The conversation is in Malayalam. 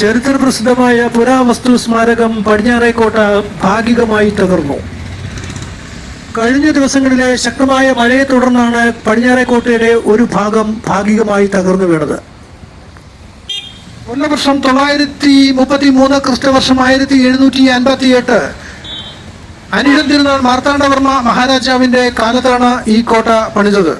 ചരിത്രപ്രസിദ്ധമായ പുരാവസ്തു സ്മാരകം പടിഞ്ഞാറേക്കോട്ട ഭാഗികമായി തകർന്നു. കഴിഞ്ഞ ദിവസങ്ങളിലെ ശക്തമായ മഴയെ തുടർന്നാണ് പടിഞ്ഞാറേക്കോട്ടയുടെ ഒരു ഭാഗം ഭാഗികമായി തകർന്നു വീണത്. കൊല്ലവർഷം തൊള്ളായിരത്തി മുപ്പത്തി മൂന്ന് ക്രിസ്തുവർഷം ആയിരത്തി എഴുന്നൂറ്റി അൻപത്തി എട്ട് അനിഴം തിരുനാൾ മാർത്താണ്ഡവർമ്മ മഹാരാജാവിന്റെ കാലത്താണ് ഈ കോട്ട പണിതത്.